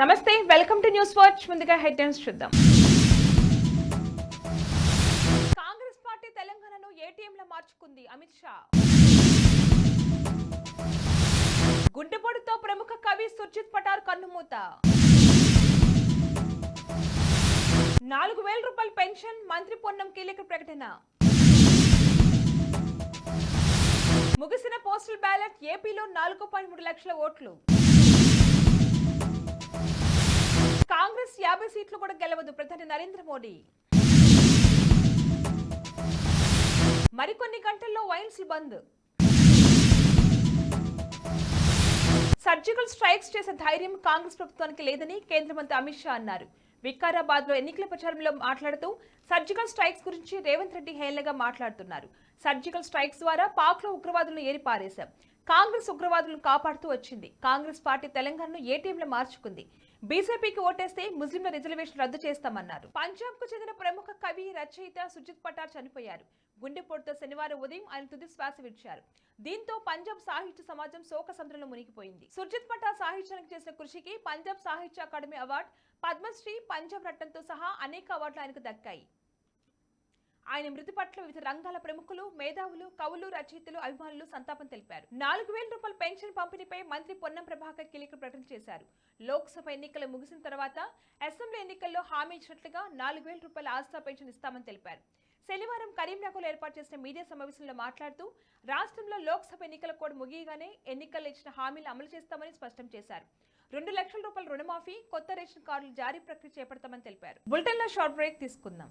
నమస్తే welcome to News Watch. ముందుగా headlines చూద్దాం. కాంగ్రెస్ పార్టీ తెలంగాణను ఏటీఎంలో మార్చుకుంది అమిత్ షా. గుండెపోటుతో ప్రముఖ కవి సుర్జిత్ పటార్ కన్నుమూత. నాలుగు వేల రూపాయల పెన్షన్ మంత్రి పొన్నం కీలక ప్రకటన. ముగిసిన పోస్టల్ బ్యాలెట్ ఏపీలో నాలుగు పాయింట్ మూడు లక్షల ఓట్లు. కాంగ్రెస్ యాభై సీట్లు కూడా గెలవదు ప్రధాని నరేంద్ర మోడీ. మరికొన్ని గంటల్లో వైన్స్ బంద్. సర్జికల్ స్ట్రైక్స్ చేసే ధైర్యం కాంగ్రెస్ ప్రభుత్వానికి లేదని కేంద్ర మంత్రి అమిత్ షా అన్నారు. వికారాబాద్లో ఎన్నికల ప్రచారంలో మాట్లాడుతూ సర్జికల్ స్ట్రైక్స్ గురించి రేవంత్ రెడ్డి హేళనగా మాట్లాడుతున్నారు. సర్జికల్ స్ట్రైక్స్ ద్వారా పాక్లో ఉగ్రవాదులను ఏరిపారేశాం. కాంగ్రెస్ ఉగ్రవాదులను కాపాడుతూ వచ్చింది. కాంగ్రెస్ పార్టీ తెలంగాణను ఏటీఎంలో మార్చుకుంది. బీజేపీకి ఓటేస్తే ముస్లింల రిజర్వేషన్ రద్దు చేస్తామన్నారు. పంజాబ్కు చెందిన ప్రముఖ కవి రచయిత సుజిత్ పటార్ చనిపోయారు. గుండెపోటుతో శనివారం ఉదయం ఆయన తుది శ్వాస విడిచారు. దీంతో పంజాబ్ సాహిత్య సమాజం శోక సంద్రంలో మునిగిపోయింది. సుజిత్ పటార్ సాహిత్యానికి చేసిన కృషికి పంజాబ్ సాహిత్య అకాడమీ అవార్డు పద్మశ్రీ పంజాబ్ రత్నంతో సహా అనేక అవార్డులు ఆయనకు దక్కాయి. ఆయన మృతి పట్ల వివిధ రంగాల ప్రముఖులు మేధావులు కవులు రచయితలు అభిమానులు సంతాపం తెలిపారు. నాలుగు వేల రూపాయల పెన్షన్ పంపిణీపై మంత్రి పొన్నం ప్రభాకర్ కీలక ప్రకటన చేశారు. లోక్సభ ఎన్నికలు ముగిసిన తర్వాత అసెంబ్లీ ఎన్నికల్లో హామీ ఇచ్చినట్లుగా నాలుగు వేల రూపాయల ఆస్థా పెన్షన్ ఇస్తామని తెలిపారు. శనివారం కరీంనగర్లో ఏర్పాటు చేసిన మీడియా సమావేశంలో మాట్లాడుతూ రాష్ట్రంలో లోక్సభ ఎన్నికల కోడ్ ముగియగానే ఎన్నికల్లో ఇచ్చిన హామీలు అమలు చేస్తామని స్పష్టం చేశారు. రెండు లక్షల రూపాయల రుణమాఫీ కొత్త రేషన్ కార్డులు జారీ ప్రక్రియ చేపడతామని తెలిపారు. బులెటిన్లో షార్ట్ బ్రేక్ తీసుకుందాం.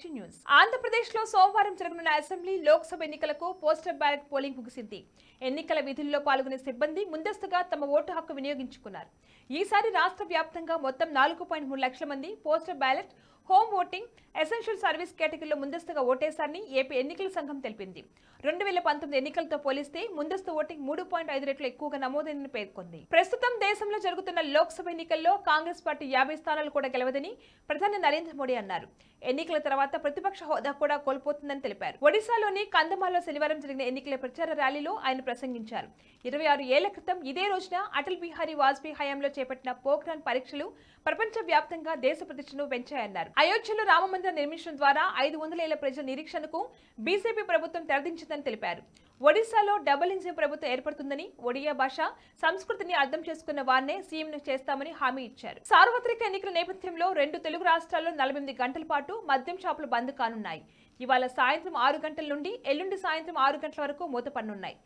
Back to news. ఆంధ్రప్రదేశ్లో సోమవారం జరగనున్న అసెంబ్లీ లోక్సభ ఎన్నికలకు పోస్టల్ బ్యాలెట్ పోలింగ్ ముగిసింది. ఎన్నికల విధుల్లో పాల్గొనే సిబ్బంది ముందస్తుగా తమ ఓటు హక్కు వినియోగించుకున్నారు. ఈసారి రాష్ట్ర వ్యాప్తంగా మొత్తం నాలుగు పాయింట్ మూడు లక్షల మంది postal ballot home voting essential service కేటగిరీలో ముందస్తుగా ఓటేశారని ఏపీ ఎన్నికల సంఘం తెలిపింది. రెండు వేల పంతొమ్మిది ఎన్నికలతో పోలిస్తే ముందస్తు ఓటింగ్ మూడు పాయింట్ ఐదు రెట్లు ఎక్కువగా నమోదైందని పేర్కొంది. ప్రస్తుతం దేశంలో జరుగుతున్న లోక్సభ ఎన్నికల్లో కాంగ్రెస్ పార్టీ యాభై స్థానాలు కూడా గెలవదని ప్రధాని నరేంద్ర మోడీ అన్నారు. ఎన్నికల తర్వాత ప్రతిపక్ష హోదా కూడా కోల్పోతుందని తెలిపారు. ఒడిశాలోని కందమాల్లో శనివారం జరిగిన ఎన్నికల ప్రచార ర్యాలీలో ఆయన ప్రసంగించారు. ఇరవై ఆరు ఏళ్ళ క్రితం ఇదే రోజున అటల్ బిహారీ వాజ్పేయి హయాంలో చేపట్టిన పోఖ్రాన్ పరీక్షలు ప్రపంచ వ్యాప్తంగా దేశ ప్రతిష్టను పెంచాయన్నారు. అయోధ్యలో రామమందిరం నిర్మించడం ద్వారా ఐదు వందల ఏళ్ళ ప్రజల నిరీక్షణకు బీజేపీ ప్రభుత్వం తెరదించిందని తెలిపారు. ఒడిశాలో డబుల్ ఇంజిన్ ప్రభుత్వం ఏర్పడుతుందని ఒడియా భాష సంస్కృతిని అర్థం చేసుకున్న వారినే సీఎం చేస్తామని హామీ ఇచ్చారు. సార్వత్రిక ఎన్నికల నేపథ్యంలో రెండు తెలుగు రాష్ట్రాల్లో నలభై ఎనిమిది గంటల పాటు మద్యం షాపులు బంద్ కానున్నాయి. ఇవాళ సాయంత్రం ఆరు గంటల నుండి ఎల్లుండి సాయంత్రం ఆరు గంటల వరకు మూతపడనున్నాయి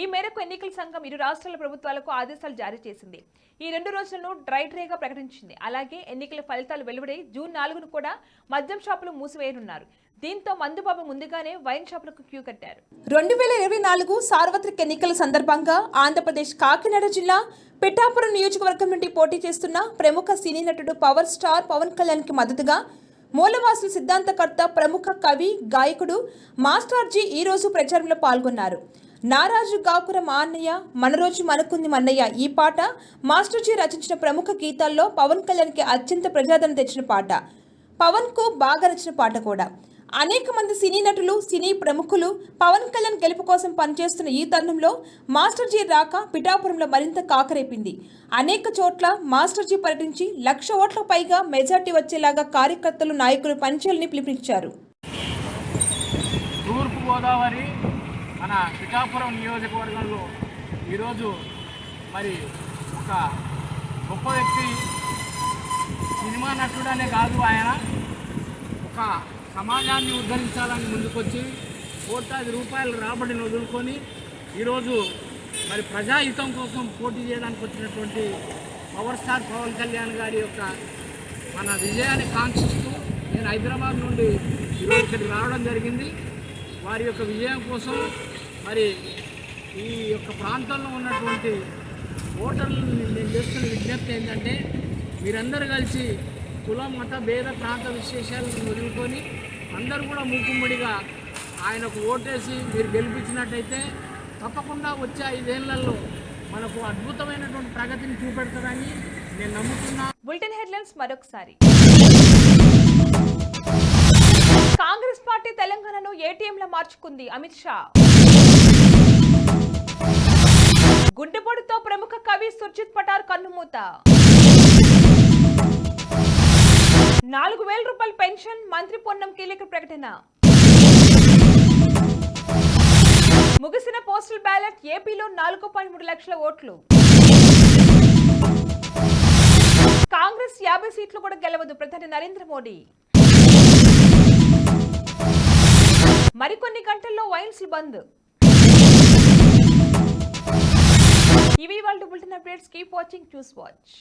ఈ మేరకు ఎన్నికల సంఘం ఇరు రాష్ట్రాల ప్రభుత్వాలకు ఆదేశాలు జారీ చేసింది. ఈ రెండు రోజులను డ్రై డ్రైగా ప్రకటించింది. అలాగే ఎన్నికల ఫలితాలు వెలువడై జూన్ నాలుగును కూడా మద్యం షాపులు మూసివేయనున్నారు. దీంతో మందుబాబు ముందుగానే వైన్ షాపులకు క్యూ కట్టారు. రెండు వేల ఇరవై నాలుగు సార్వత్రిక ఎన్నికల సందర్భంగా ఆంధ్రప్రదేశ్ కాకినాడ జిల్లా పిఠాపురం నియోజకవర్గం నుండి పోటీ చేస్తున్న ప్రముఖ సినీ నటుడు పవర్ స్టార్ పవన్ కళ్యాణ్కి మద్దతుగా మూలవాసులు సిద్ధాంతకర్త ప్రముఖ కవి గాయకుడు మాస్టార్జీ ఈరోజు ప్రచారంలో పాల్గొన్నారు. నారాజు గాకుర మా అన్నయ్య మనరోజు మనకుంది మన్నయ్య. ఈ పాట మాస్టర్జీ రచించిన ప్రముఖ గీతాల్లో పవన్ కళ్యాణ్కి అత్యంత ప్రజాదరణ తెచ్చిన పాట. పవన్కు బాగా నచ్చిన పాట కూడా. అనేక మంది సినీ నటులు సినీ ప్రముఖులు పవన్ కళ్యాణ్ గెలుపు కోసం పనిచేస్తున్న ఈ తరుణంలో మాస్టర్ జీ రాక పిఠాపురంలో మరింత కాకరేపింది. అనేక చోట్ల మాస్టర్ జీ పర్యటించి లక్ష ఓట్ల పైగా మెజార్టీ వచ్చేలాగా కార్యకర్తలు నాయకులు పనిచేయాలని పిలుపునిచ్చారు. తూర్పు గోదావరి మన పిఠాపురం నియోజకవర్గంలో ఈరోజు మరి ఒక గొప్ప వ్యక్తి సినిమా నటుడనే కాదు ఆయన. ఒక సమాజాన్ని ఉద్ధరించాలని ముందుకొచ్చి కోట్లాది రూపాయల రాబడిని వదులుకొని ఈరోజు మరి ప్రజాహితం కోసం పోటీ చేయడానికి వచ్చినటువంటి పవర్ స్టార్ పవన్ కళ్యాణ్ గారి యొక్క మన విజయాన్ని కాంక్షిస్తూ నేను హైదరాబాద్ నుండి ఈరోజు ఇక్కడికి రావడం జరిగింది. వారి యొక్క విజయం కోసం మరి ఈ యొక్క ప్రాంతంలో ఉన్నటువంటి ఓటర్లను నేను చేస్తున్న విజ్ఞప్తి ఏంటంటే మీరందరూ కలిసి కుల మత భేద ప్రాంత విశేషాలను వదులుకొని అందరూ కూడా మూకుమ్మడిగా ఆయనకు ఓటేసి మీరు గెలిపించినట్టయితే తప్పకుండా వచ్చే ఐదేళ్ళలో మనకు అద్భుతమైనటువంటి ప్రగతిని చూపెడతారని నేను నమ్ముతున్నా. బులెటిన్ హెడ్లైన్స్ మరొకసారి. కాంగ్రెస్ పార్టీ తెలంగాణను ఏటీఎంలో మార్చుకుంది అమిత్ షా. గుండెపోటుతో ప్రముఖ కవి సుర్జిత్ పటార్ కన్నుమూత. నాలుగు వేల రూపాయల పెన్షన్ మంత్రి పొన్నం కీలక ప్రకటన. ముగిసిన పోస్టల్ బ్యాలెట్ ఏపీలో నాలుగు పాయింట్ మూడు లక్షల ఓట్లు. కాంగ్రెస్ యాభై సీట్లు కూడా గెలవదు ప్రధాని నరేంద్ర మోడీ. మరికొన్ని గంటల్లో వైన్స్ బంద్. ఇవి వాళ్ళు బుల్టిన్ అప్డేట్స్ కీప్ వాచింగ్ చూస్ వాచ్.